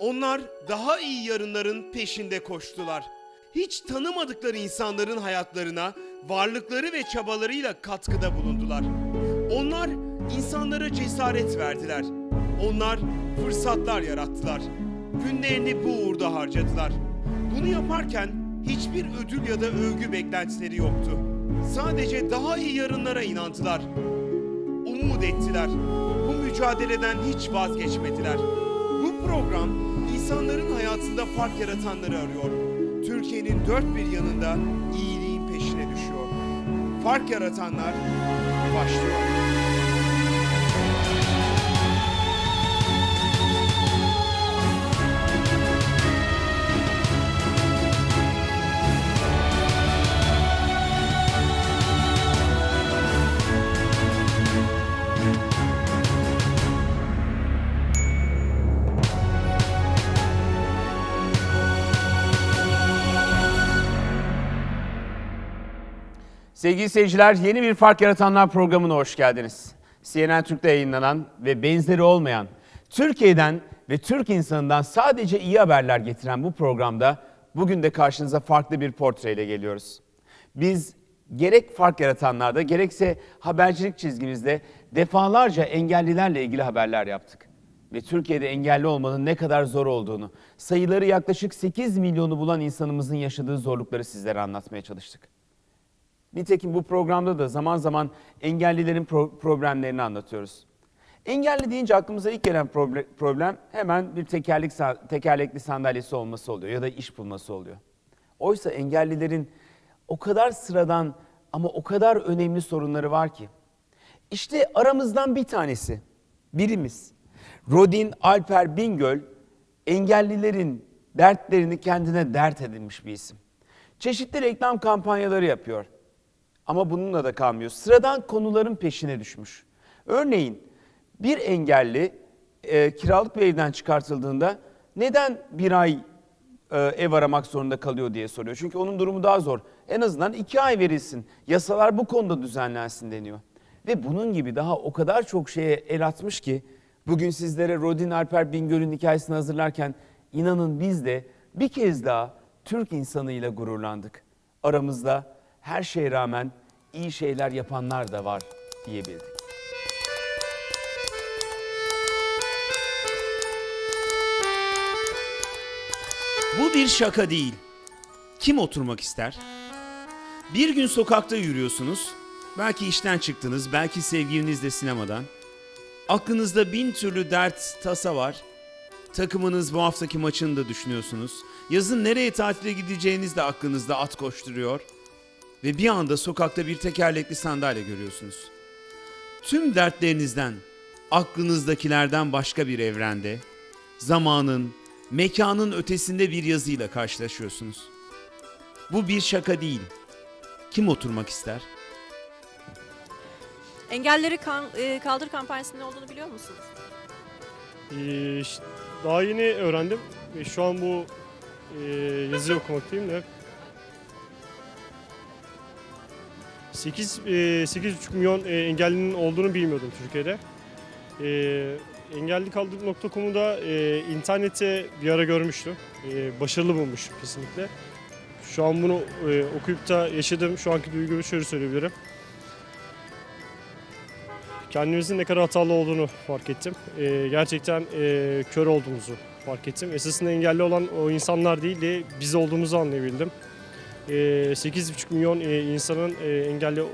Onlar daha iyi yarınların peşinde koştular. Hiç tanımadıkları insanların hayatlarına varlıkları ve çabalarıyla katkıda bulundular. Onlar insanlara cesaret verdiler. Onlar fırsatlar yarattılar. Günlerini bu uğurda harcadılar. Bunu yaparken hiçbir ödül ya da övgü beklentileri yoktu. Sadece daha iyi yarınlara inandılar. Umut ettiler. Bu mücadeleden hiç vazgeçmediler. Bu program insanların hayatında fark yaratanları arıyor. Türkiye'nin dört bir yanında iyiliğin peşine düşüyor. Fark yaratanlar başlıyor. Sevgili seyirciler, yeni bir Fark Yaratanlar programına hoş geldiniz. CNN Türk'te yayınlanan ve benzeri olmayan, Türkiye'den ve Türk insanından sadece iyi haberler getiren bu programda bugün de karşınıza farklı bir portreyle geliyoruz. Biz gerek fark yaratanlarda gerekse habercilik çizgimizde defalarca engellilerle ilgili haberler yaptık. Ve Türkiye'de engelli olmanın ne kadar zor olduğunu, sayıları yaklaşık 8 milyonu bulan insanımızın yaşadığı zorlukları sizlere anlatmaya çalıştık. Nitekim bu programda da zaman zaman engellilerin pro- problemlerini anlatıyoruz. Engelli deyince aklımıza ilk gelen proble- problem hemen bir tekerlek tekerlekli sandalyesi olması oluyor ya da iş bulması oluyor. Oysa engellilerin o kadar sıradan ama o kadar önemli sorunları var ki. İşte aramızdan bir tanesi, birimiz. Rodin Alper Bingöl, engellilerin dertlerini kendine dert edinmiş bir isim. Çeşitli reklam kampanyaları yapıyor. Ama bununla da kalmıyor. Sıradan konuların peşine düşmüş. Örneğin bir engelli e, kiralık bir evden çıkartıldığında neden bir ay e, ev aramak zorunda kalıyor diye soruyor. Çünkü onun durumu daha zor. En azından iki ay verilsin. Yasalar bu konuda düzenlensin deniyor. Ve bunun gibi daha o kadar çok şeye el atmış ki bugün sizlere Rodin Alper Bingöl'ün hikayesini hazırlarken inanın biz de bir kez daha Türk insanıyla gururlandık. Aramızda her şeye rağmen iyi şeyler yapanlar da var diyebildik. Bu bir şaka değil. Kim oturmak ister? Bir gün sokakta yürüyorsunuz. Belki işten çıktınız, belki sevgilinizle sinemadan. Aklınızda bin türlü dert, tasa var. Takımınız bu haftaki maçını da düşünüyorsunuz. Yazın nereye tatile gideceğiniz de aklınızda at koşturuyor. Ve bir anda sokakta bir tekerlekli sandalye görüyorsunuz. Tüm dertlerinizden, aklınızdakilerden başka bir evrende, zamanın, mekanın ötesinde bir yazıyla karşılaşıyorsunuz. Bu bir şaka değil. Kim oturmak ister? Engelleri kan- e, kaldır kampanyasının ne olduğunu biliyor musunuz? Ee, daha yeni öğrendim. ve Şu an bu e, yazıyı okumaktayım da. 8 e, 8,5 milyon e, engellinin olduğunu bilmiyordum Türkiye'de. E, engellikaldır.com'u da e, internette bir ara görmüştüm. E, başarılı bulmuştum kesinlikle. Şu an bunu e, okuyup da yaşadığım şu anki duygumu şöyle söyleyebilirim. Kendimizin ne kadar hatalı olduğunu fark ettim. Gerçekten e, kör olduğumuzu fark ettim. Esasında engelli olan o insanlar değil de biz olduğumuzu anlayabildim. Ee, 8,5 milyon e, insanın e, engelli e,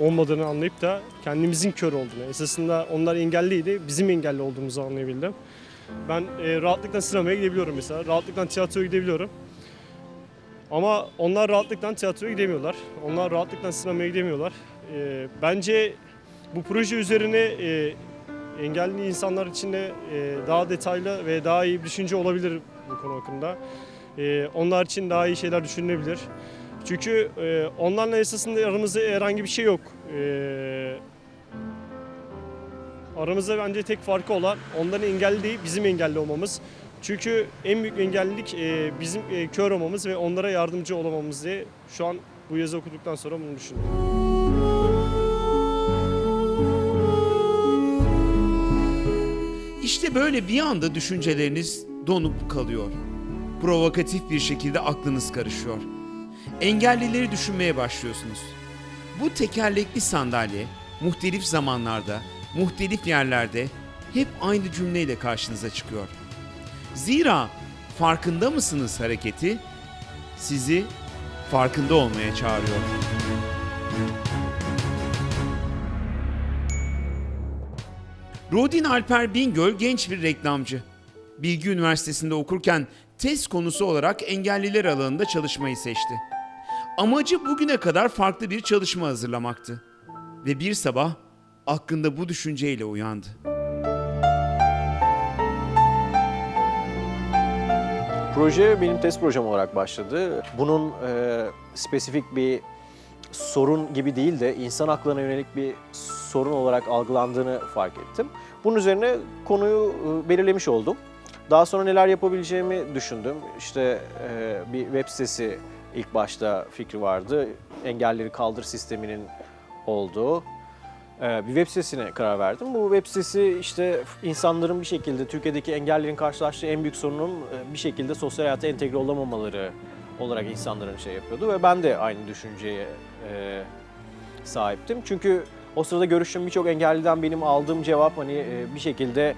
olmadığını anlayıp da kendimizin kör olduğunu, esasında onlar engelliydi, bizim engelli olduğumuzu anlayabildim. Ben rahatlıkla sinemaya gidebiliyorum mesela, rahatlıkla tiyatroya gidebiliyorum. Ama onlar rahatlıkla tiyatroya gidemiyorlar. Onlar rahatlıkla sinemaya gidemiyorlar. Ee, bence bu proje üzerine engelli insanlar için de daha detaylı ve daha iyi bir düşünce olabilir bu konu hakkında. E, onlar için daha iyi şeyler düşünülebilir. Çünkü e, onlarla esasında aramızda herhangi bir şey yok. E, aramızda bence tek farkı olan onların engelli değil bizim engelli olmamız. Çünkü en büyük engellilik e, bizim e, kör olmamız ve onlara yardımcı olamamız diye şu an bu yazı okuduktan sonra bunu düşünüyorum. İşte böyle bir anda düşünceleriniz donup kalıyor. Provokatif bir şekilde aklınız karışıyor. Engellileri düşünmeye başlıyorsunuz. Bu tekerlekli sandalye muhtelif zamanlarda, muhtelif yerlerde hep aynı cümleyle karşınıza çıkıyor. Zira farkında mısınız hareketi sizi farkında olmaya çağırıyor. Rodin Alper Bingöl genç bir reklamcı. Bilgi Üniversitesi'nde okurken test konusu olarak engelliler alanında çalışmayı seçti. Amacı bugüne kadar farklı bir çalışma hazırlamaktı. Ve bir sabah aklında bu düşünceyle uyandı. Proje benim test projem olarak başladı. Bunun e, spesifik bir sorun gibi değil de insan haklarına yönelik bir sorun olarak algılandığını fark ettim. Bunun üzerine konuyu e, belirlemiş oldum. Daha sonra neler yapabileceğimi düşündüm. İşte e, bir web sitesi ilk başta fikri vardı. Engelleri kaldır sisteminin olduğu e, bir web sitesine karar verdim. Bu web sitesi işte insanların bir şekilde Türkiye'deki engellerin karşılaştığı en büyük sorunun e, bir şekilde sosyal hayata entegre olamamaları olarak insanların şey yapıyordu ve ben de aynı düşünceye e, sahiptim. Çünkü o sırada görüştüğüm birçok engelliden benim aldığım cevap hani e, bir şekilde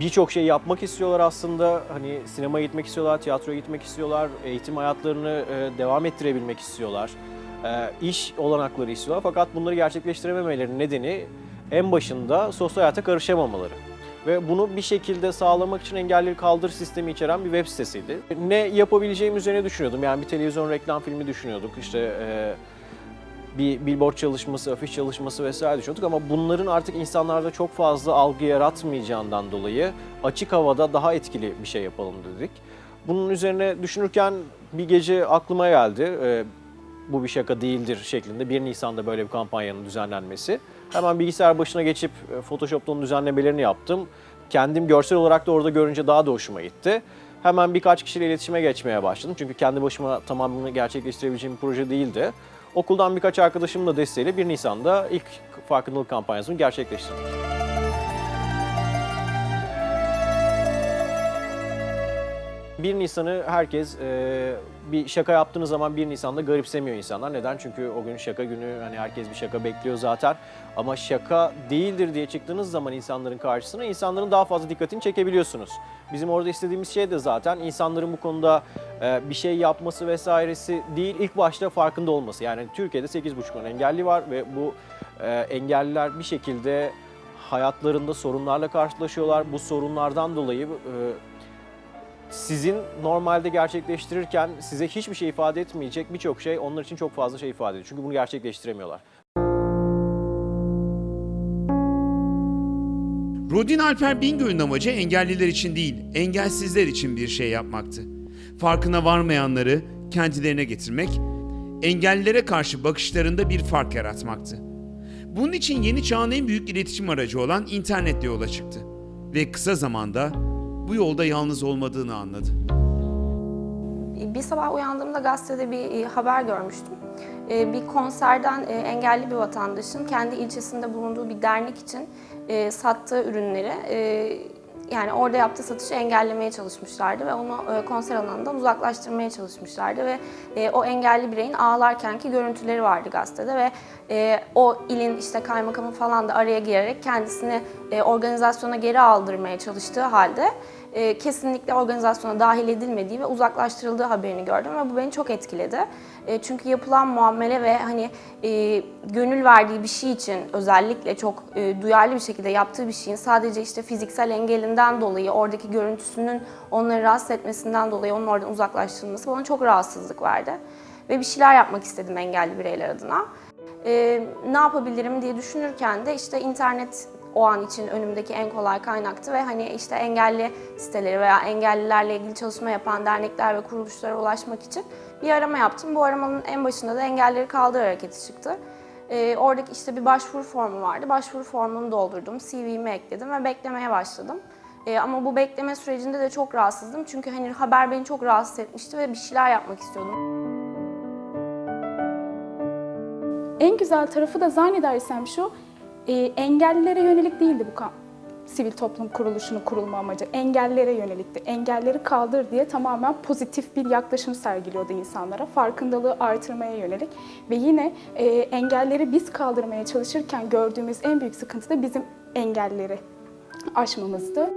birçok şey yapmak istiyorlar aslında. Hani sinemaya gitmek istiyorlar, tiyatroya gitmek istiyorlar, eğitim hayatlarını e, devam ettirebilmek istiyorlar. E, iş olanakları istiyorlar fakat bunları gerçekleştirememelerinin nedeni en başında sosyal hayata karışamamaları. Ve bunu bir şekilde sağlamak için engelleri kaldır sistemi içeren bir web sitesiydi. Ne yapabileceğim üzerine düşünüyordum. Yani bir televizyon reklam filmi düşünüyorduk. İşte e, bir billboard çalışması, afiş çalışması vesaire düşünüyorduk ama bunların artık insanlarda çok fazla algı yaratmayacağından dolayı açık havada daha etkili bir şey yapalım dedik. Bunun üzerine düşünürken bir gece aklıma geldi. e, bu bir şaka değildir şeklinde 1 Nisan'da böyle bir kampanyanın düzenlenmesi. Hemen bilgisayar başına geçip e, Photoshop'ta onun düzenlemelerini yaptım. Kendim görsel olarak da orada görünce daha da hoşuma gitti. Hemen birkaç kişiyle iletişime geçmeye başladım. Çünkü kendi başıma tamamını gerçekleştirebileceğim bir proje değildi. Okuldan birkaç arkadaşımla desteğiyle 1 Nisan'da ilk farkındalık kampanyasını gerçekleştirdim. 1 Nisan'ı herkes e, bir şaka yaptığınız zaman 1 Nisan'da garipsemiyor insanlar. Neden? Çünkü o gün şaka günü hani herkes bir şaka bekliyor zaten. Ama şaka değildir diye çıktığınız zaman insanların karşısına insanların daha fazla dikkatini çekebiliyorsunuz. Bizim orada istediğimiz şey de zaten insanların bu konuda e, bir şey yapması vesairesi değil ilk başta farkında olması. Yani Türkiye'de 8,5 milyon engelli var ve bu e, engelliler bir şekilde hayatlarında sorunlarla karşılaşıyorlar. Bu sorunlardan dolayı e, sizin normalde gerçekleştirirken size hiçbir şey ifade etmeyecek birçok şey onlar için çok fazla şey ifade ediyor. Çünkü bunu gerçekleştiremiyorlar. Rodin Alper Bingöl'ün amacı engelliler için değil, engelsizler için bir şey yapmaktı. Farkına varmayanları kendilerine getirmek, engellilere karşı bakışlarında bir fark yaratmaktı. Bunun için yeni çağın en büyük iletişim aracı olan internetle yola çıktı. Ve kısa zamanda bu yolda yalnız olmadığını anladı. Bir sabah uyandığımda gazetede bir e, haber görmüştüm. E, Bir konserden e, engelli bir vatandaşın kendi ilçesinde bulunduğu bir dernek için sattığı ürünleri yani orada yaptığı satışı engellemeye çalışmışlardı ve onu konser alanından uzaklaştırmaya çalışmışlardı ve o engelli bireyin ağlarkenki görüntüleri vardı gazetede ve o ilin işte kaymakamı falan da araya girerek kendisini organizasyona geri aldırmaya çalıştığı halde e, kesinlikle organizasyona dahil edilmediği ve uzaklaştırıldığı haberini gördüm ve bu beni çok etkiledi. E, çünkü yapılan muamele ve hani e, gönül verdiği bir şey için özellikle çok e, duyarlı bir şekilde yaptığı bir şeyin sadece işte fiziksel engelinden dolayı oradaki görüntüsünün onları rahatsız etmesinden dolayı onun oradan uzaklaştırılması bana çok rahatsızlık verdi. Ve bir şeyler yapmak istedim engelli bireyler adına. E, ne yapabilirim diye düşünürken de işte internet o an için önümdeki en kolay kaynaktı ve hani işte engelli siteleri veya engellilerle ilgili çalışma yapan dernekler ve kuruluşlara ulaşmak için bir arama yaptım. Bu aramanın en başında da engelleri kaldır hareketi çıktı. Ee, oradaki işte bir başvuru formu vardı. Başvuru formunu doldurdum, CV'mi ekledim ve beklemeye başladım. Ee, ama bu bekleme sürecinde de çok rahatsızdım. Çünkü hani haber beni çok rahatsız etmişti ve bir şeyler yapmak istiyordum. En güzel tarafı da zannedersem şu, e, engellilere yönelik değildi bu kamp. sivil toplum kuruluşunun kurulma amacı engellere yönelikti. Engelleri kaldır diye tamamen pozitif bir yaklaşım sergiliyordu insanlara. Farkındalığı artırmaya yönelik ve yine e, engelleri biz kaldırmaya çalışırken gördüğümüz en büyük sıkıntı da bizim engelleri aşmamızdı.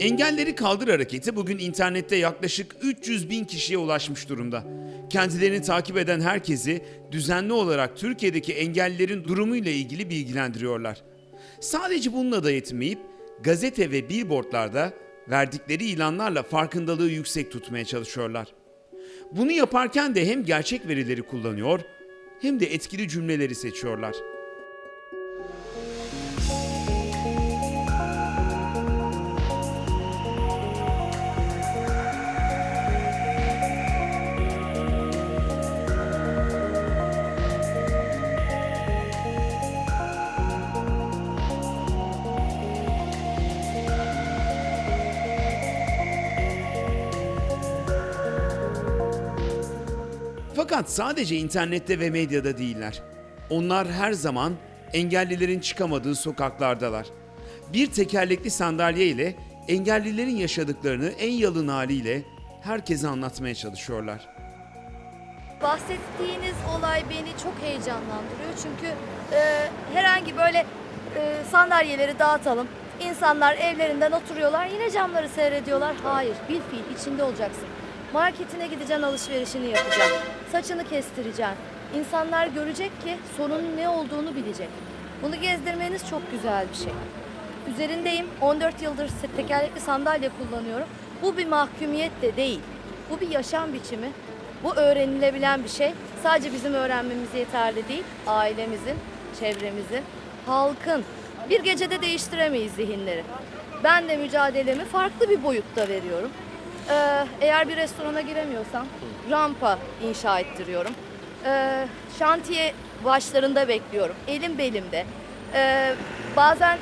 Engelleri Kaldır hareketi bugün internette yaklaşık 300 bin kişiye ulaşmış durumda. Kendilerini takip eden herkesi düzenli olarak Türkiye'deki engellilerin durumuyla ilgili bilgilendiriyorlar. Sadece bununla da yetinmeyip gazete ve billboardlarda verdikleri ilanlarla farkındalığı yüksek tutmaya çalışıyorlar. Bunu yaparken de hem gerçek verileri kullanıyor hem de etkili cümleleri seçiyorlar. Fakat sadece internette ve medyada değiller. Onlar her zaman engellilerin çıkamadığı sokaklardalar. Bir tekerlekli sandalye ile engellilerin yaşadıklarını en yalın haliyle herkese anlatmaya çalışıyorlar. Bahsettiğiniz olay beni çok heyecanlandırıyor çünkü e, herhangi böyle e, sandalyeleri dağıtalım. İnsanlar evlerinden oturuyorlar yine camları seyrediyorlar. Hayır bil fiil içinde olacaksın. Marketine gideceksin alışverişini yapacaksın. Saçını kestireceksin. İnsanlar görecek ki sorunun ne olduğunu bilecek. Bunu gezdirmeniz çok güzel bir şey. Üzerindeyim. 14 yıldır tekerlekli sandalye kullanıyorum. Bu bir mahkumiyet de değil. Bu bir yaşam biçimi. Bu öğrenilebilen bir şey. Sadece bizim öğrenmemiz yeterli değil. Ailemizin, çevremizin, halkın. Bir gecede değiştiremeyiz zihinleri. Ben de mücadelemi farklı bir boyutta veriyorum. Ee, eğer bir restorana giremiyorsam rampa inşa ettiriyorum. Ee, şantiye başlarında bekliyorum. Elim belimde. Ee, bazen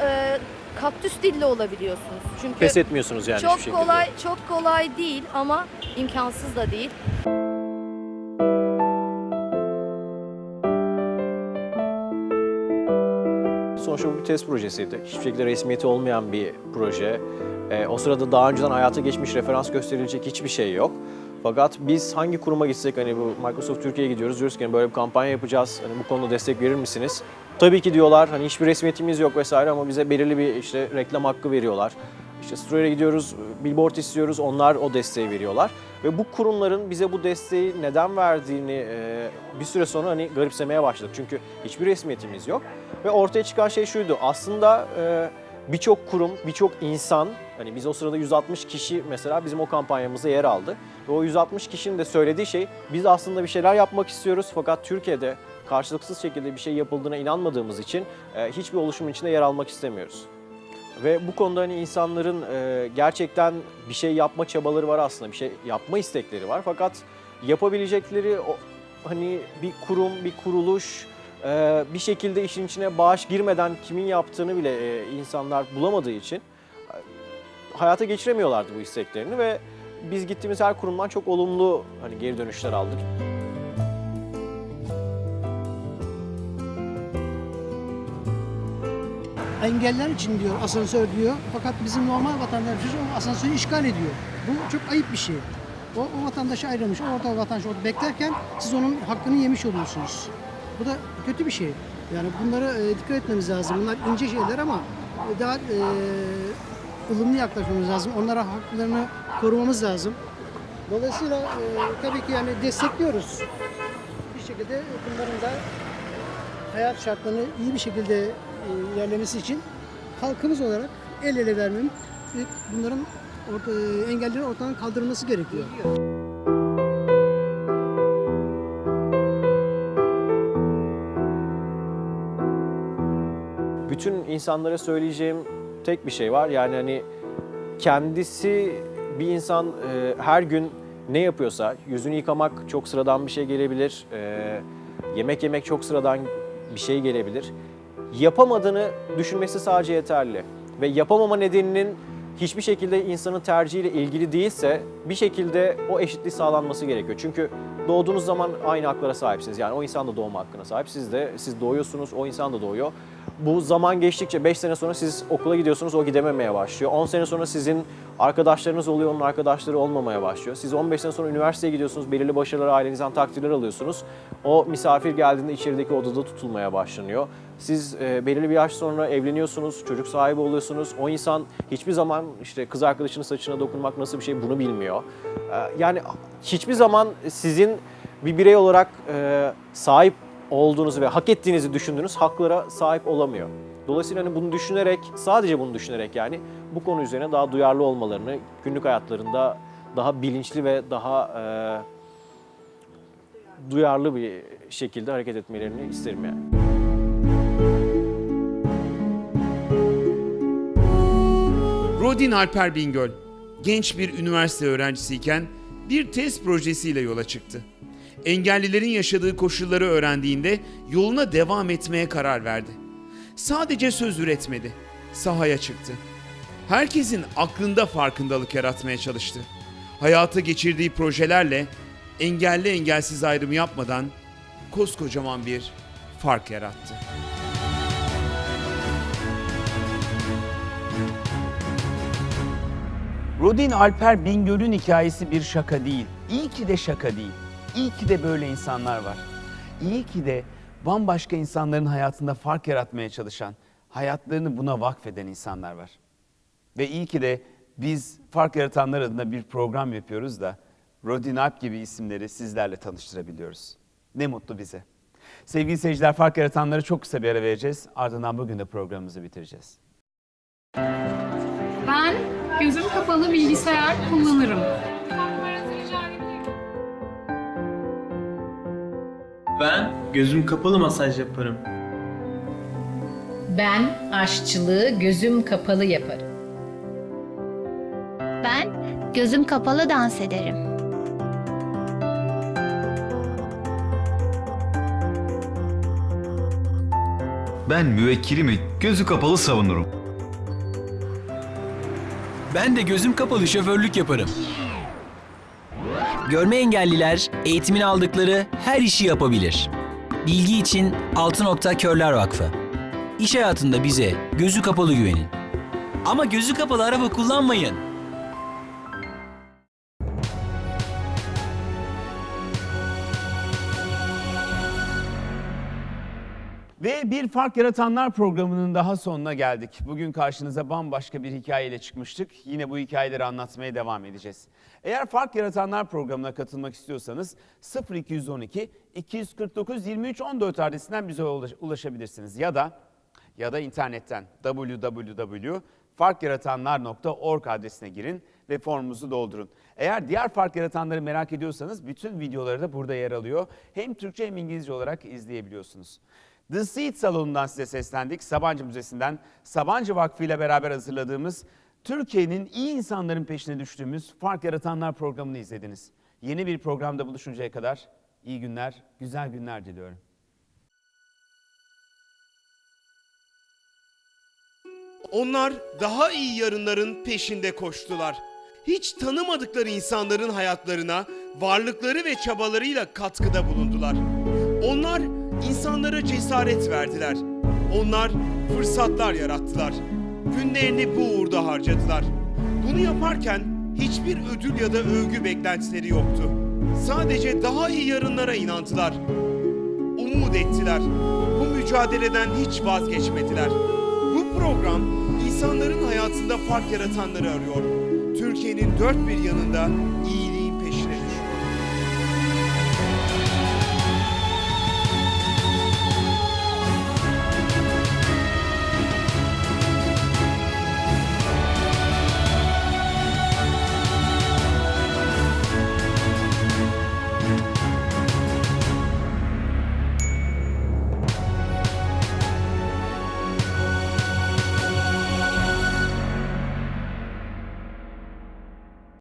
e, kaktüs dilli olabiliyorsunuz. Çünkü Pes etmiyorsunuz yani çok hiçbir şekilde. kolay çok kolay değil ama imkansız da değil. Sonuçta bu bir test projesiydi. Hiçbir şekilde resmiyeti olmayan bir proje. Ee, o sırada daha önceden hayata geçmiş referans gösterilecek hiçbir şey yok. Fakat biz hangi kuruma gitsek hani bu Microsoft Türkiye'ye gidiyoruz diyoruz ki hani böyle bir kampanya yapacağız. Hani bu konuda destek verir misiniz? Tabii ki diyorlar. Hani hiçbir resmiyetimiz yok vesaire ama bize belirli bir işte reklam hakkı veriyorlar. İşte Stroyer'e gidiyoruz, billboard istiyoruz, onlar o desteği veriyorlar. Ve bu kurumların bize bu desteği neden verdiğini e, bir süre sonra hani garipsemeye başladık. Çünkü hiçbir resmiyetimiz yok. Ve ortaya çıkan şey şuydu, aslında e, birçok kurum, birçok insan, hani biz o sırada 160 kişi mesela bizim o kampanyamızda yer aldı. Ve o 160 kişinin de söylediği şey, biz aslında bir şeyler yapmak istiyoruz fakat Türkiye'de karşılıksız şekilde bir şey yapıldığına inanmadığımız için e, hiçbir oluşumun içinde yer almak istemiyoruz. Ve bu konuda hani insanların e, gerçekten bir şey yapma çabaları var aslında, bir şey yapma istekleri var. Fakat yapabilecekleri o, hani bir kurum, bir kuruluş, e, bir şekilde işin içine bağış girmeden kimin yaptığını bile e, insanlar bulamadığı için e, hayata geçiremiyorlardı bu isteklerini ve biz gittiğimiz her kurumdan çok olumlu hani geri dönüşler aldık. Engeller için diyor asansör diyor. Fakat bizim normal vatandaşımız o asansörü işgal ediyor. Bu çok ayıp bir şey. O, o vatandaşı ayrılmış. Orada vatandaş orada beklerken siz onun hakkını yemiş oluyorsunuz. Bu da kötü bir şey. Yani bunlara e, dikkat etmemiz lazım. Bunlar ince şeyler ama e, daha e, ılımlı yaklaşmamız lazım. Onlara haklarını korumamız lazım. Dolayısıyla e, tabii ki yani destekliyoruz. Bir şekilde bunların da hayat şartlarını iyi bir şekilde ilerlemesi için halkımız olarak el ele vermem ve bunların orta, e, engellerin ortadan kaldırılması gerekiyor. bütün insanlara söyleyeceğim tek bir şey var. Yani hani kendisi bir insan e, her gün ne yapıyorsa yüzünü yıkamak çok sıradan bir şey gelebilir. e, yemek yemek çok sıradan bir şey gelebilir. Yapamadığını düşünmesi sadece yeterli. Ve yapamama nedeninin hiçbir şekilde insanın tercihiyle ilgili değilse bir şekilde o eşitliği sağlanması gerekiyor. Çünkü doğduğunuz zaman aynı haklara sahipsiniz. Yani o insan da doğma hakkına sahip. Siz de siz doğuyorsunuz, o insan da doğuyor. Bu zaman geçtikçe 5 sene sonra siz okula gidiyorsunuz, o gidememeye başlıyor. 10 sene sonra sizin arkadaşlarınız oluyor, onun arkadaşları olmamaya başlıyor. Siz 15 sene sonra üniversiteye gidiyorsunuz, belirli başarılar ailenizden takdirler alıyorsunuz. O misafir geldiğinde içerideki odada tutulmaya başlanıyor. Siz e, belirli bir yaş sonra evleniyorsunuz, çocuk sahibi oluyorsunuz. O insan hiçbir zaman işte kız arkadaşının saçına dokunmak nasıl bir şey bunu bilmiyor. E, yani hiçbir zaman sizin bir birey olarak e, sahip olduğunuzu ve hak ettiğinizi düşündüğünüz haklara sahip olamıyor. Dolayısıyla hani bunu düşünerek, sadece bunu düşünerek yani bu konu üzerine daha duyarlı olmalarını, günlük hayatlarında daha bilinçli ve daha e, duyarlı bir şekilde hareket etmelerini isterim yani. Rodin Alper Bingöl genç bir üniversite öğrencisiyken bir test projesiyle yola çıktı. Engellilerin yaşadığı koşulları öğrendiğinde yoluna devam etmeye karar verdi. Sadece söz üretmedi, sahaya çıktı. Herkesin aklında farkındalık yaratmaya çalıştı. Hayata geçirdiği projelerle engelli engelsiz ayrımı yapmadan koskocaman bir fark yarattı. Rodin Alper Bingöl'ün hikayesi bir şaka değil. İyi ki de şaka değil. İyi ki de böyle insanlar var. İyi ki de bambaşka insanların hayatında fark yaratmaya çalışan, hayatlarını buna vakfeden insanlar var. Ve iyi ki de biz fark yaratanlar adına bir program yapıyoruz da Rodin Alp gibi isimleri sizlerle tanıştırabiliyoruz. Ne mutlu bize. Sevgili seyirciler fark yaratanları çok kısa bir ara vereceğiz. Ardından bugün de programımızı bitireceğiz. Ben gözüm kapalı bilgisayar kullanırım. Ben gözüm kapalı masaj yaparım. Ben aşçılığı gözüm kapalı yaparım. Ben gözüm kapalı dans ederim. Ben müvekkilimi gözü kapalı savunurum. Ben de gözüm kapalı şoförlük yaparım. Görme engelliler eğitimini aldıkları her işi yapabilir. Bilgi için Altı Nokta Körler Vakfı. İş hayatında bize gözü kapalı güvenin. Ama gözü kapalı araba kullanmayın. Bir Fark Yaratanlar programının daha sonuna geldik. Bugün karşınıza bambaşka bir hikayeyle çıkmıştık. Yine bu hikayeleri anlatmaya devam edeceğiz. Eğer Fark Yaratanlar programına katılmak istiyorsanız 0212 249 23 14 adresinden bize ulaş- ulaşabilirsiniz. Ya da ya da internetten www.farkyaratanlar.org adresine girin ve formunuzu doldurun. Eğer diğer fark yaratanları merak ediyorsanız bütün videoları da burada yer alıyor. Hem Türkçe hem İngilizce olarak izleyebiliyorsunuz. The Seed Salonu'ndan size seslendik. Sabancı Müzesi'nden Sabancı Vakfı ile beraber hazırladığımız Türkiye'nin iyi insanların peşine düştüğümüz Fark Yaratanlar programını izlediniz. Yeni bir programda buluşuncaya kadar iyi günler, güzel günler diliyorum. Onlar daha iyi yarınların peşinde koştular. Hiç tanımadıkları insanların hayatlarına varlıkları ve çabalarıyla katkıda bulundular. Onlar insanlara cesaret verdiler. Onlar fırsatlar yarattılar. Günlerini bu uğurda harcadılar. Bunu yaparken hiçbir ödül ya da övgü beklentileri yoktu. Sadece daha iyi yarınlara inandılar. Umut ettiler. Bu mücadeleden hiç vazgeçmediler. Bu program insanların hayatında fark yaratanları arıyor. Türkiye'nin dört bir yanında iyi